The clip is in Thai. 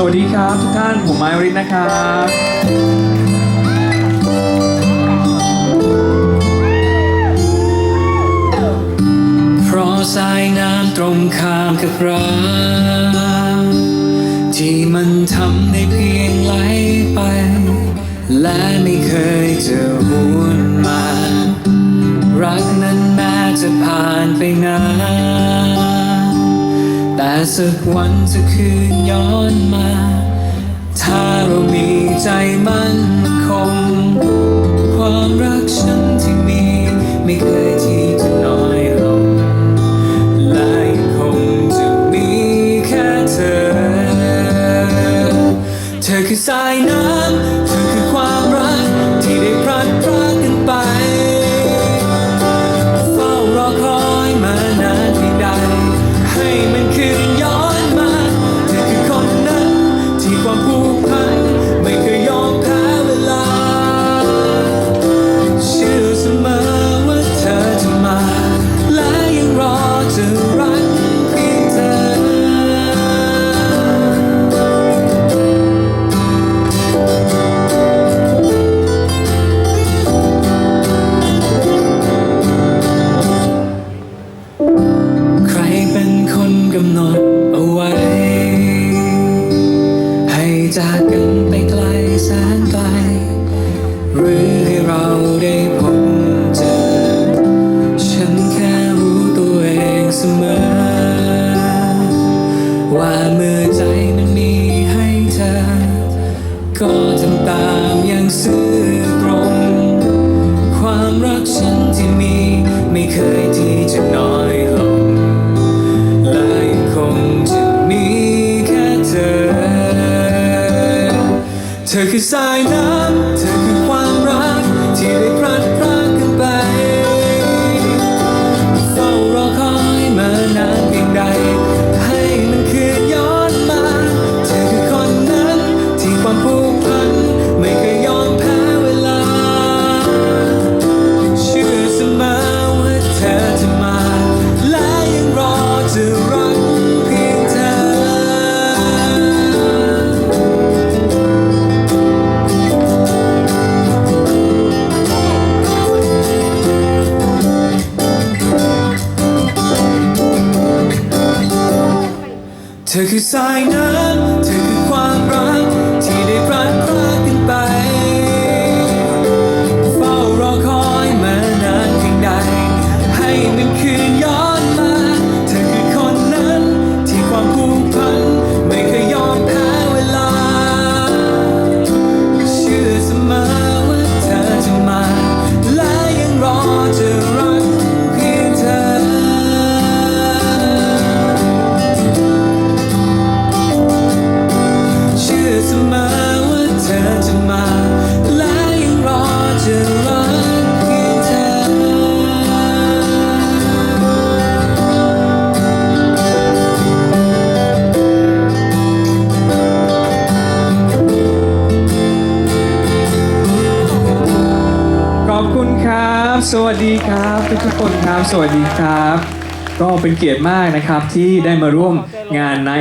สวัสดีครับทุกท่าน ผมไมริสนะครับเพราะสายน้ำตรงข้ามกับเราที่มันทำได้เพียงไหลไป และไม่เคยจะหวนมา สักวันจะคืนย้อนมา ถ้าเรามีใจมั่นคง ความรักฉันที่มี ไม่เคยที่จะน้อยลงและยังคงจะมีแค่เธอ เธอคือสายน้ำ หรือให้เราได้พบเจอ ฉันแค่รู้ตัวเองเสมอ ว่าเมื่อใจมันมีให้เธอ ก็ทำตาม คือสายน้ำเธอคือความรักที่ได้พลัด เธอคื สวัสดีครับ ทุกทุกคนครับ สวัสดีครับ ก็เป็นเกียรติมากนะครับที่ได้มาร่วมงานใน